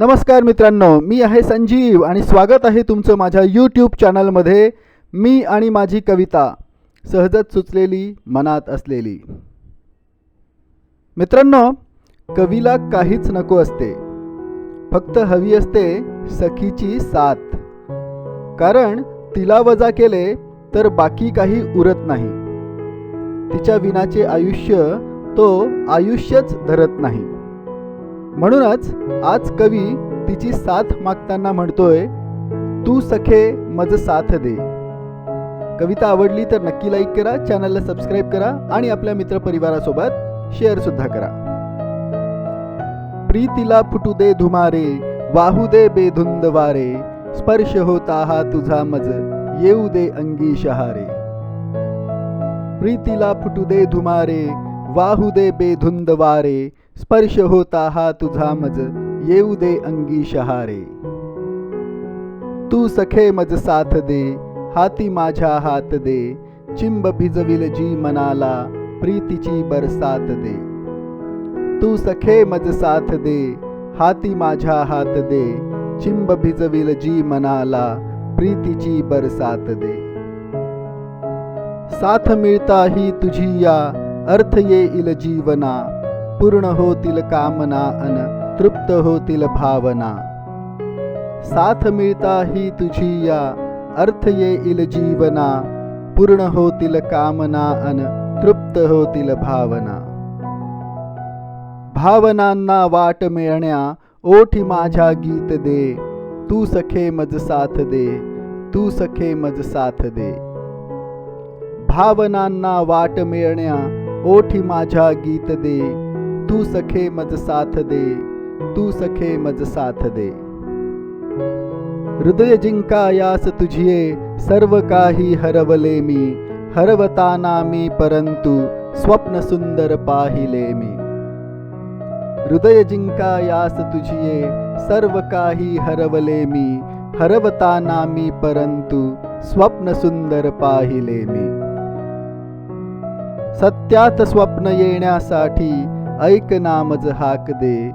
नमस्कार मित्रांनो मी आहे संजीव आणि स्वागत आहे तुमचं माझ्या यूट्यूब चॅनलमध्ये मी आणि माझी कविता सहजच सुचलेली मनात असलेली. मित्रांनो कवीला काहीच नको असते. फक्त हवी असते सखीची साथ. कारण तिला वजा केले तर बाकी काही उरत नाही. तिच्या विनाचे आयुष्य तो आयुष्यच धरत नाही. म्हणूनच आज कवी तिची साथ मागताना म्हणतोय तू सखे मज साथ दे. कविता आवडली तर नक्की लाईक करा चॅनलला सबस्क्राईब करा आणि आपल्या मित्रपरिवारासोबत शेअर सुद्धा करा. प्रीतीला फुटू दे धुमारे वाहू दे बेधुंद वारे स्पर्श होता हा तुझा मज येऊ दे अंगी शहारे. प्रीतीला फुटू दे धुमारे वाहू दे बेधुंद वारे स्पर्श होता हा तुझा मज येऊ दे अंगी शहारे. तू सखे मज साथ दे हाती माझ्या हात दे चिंब भिजविल जी मनाला प्रीतीची बरसात दे. तू सखे मज साथ दे हाती माझ्या हात दे चिंब भिजविल जी मनाला प्रीतीची बरसात दे. साथ मिळता ही तुझी या अर्थ येईल जीवना पूर्ण होतील कामना अन तृप्त होतील भावना. साथ मिळता ही तुझी या अर्थ येईल जीवना पूर्ण होतील कामना अन तृप्त होतील भावना. भावनांना वाट मिळण्या ओठी माझ्या गीत दे. तू सखे मज साथ दे तू सखे मज साथ दे. भावनांना वाट मिळण्या ओठी माझ्या गीत दे. तू सखे मज साथ दे. तू सखे मज साथ दे. हृदय जिंकायास तुझिये सर्व काही हरवले मी. हरवताना मी परंतु स्वप्न सुंदर पाहिले मी. हृदय जिंकायास तुझिये सर्व काही हरवले मी. हरवताना मी परंतु स्वप्न सुंदर पाहिले मी. सत्यात स्वप्न येण्यासाठी ऐक ना मज हाक दे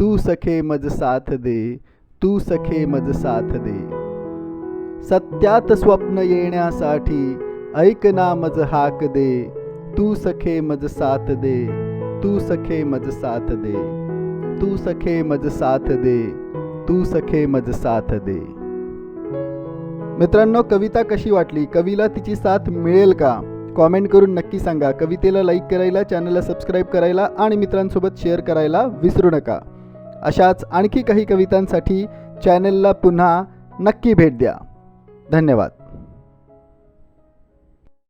तू सखे मज साथ दे तू सखे मज साथ दे. सत्यात स्वप्न येण्यासाठी ऐक ना मज हाक दे तू सखे मज साथ दे तू सखे मज साथ दे. तू सखे मज साथ दे तू सखे मज साथ दे. मित्रांनो कविता कशी वाटली? कवीला तिची साथ मिळेल का? कॉमेंट करून नक्की सांगा. कवितेला लाईक करायला चॅनलला सबस्क्राईब करायला आणि मित्रांसोबत शेअर करायला विसरू नका. अशाच आणखी काही कवितांसाठी चॅनलला पुन्हा नक्की भेट द्या. धन्यवाद.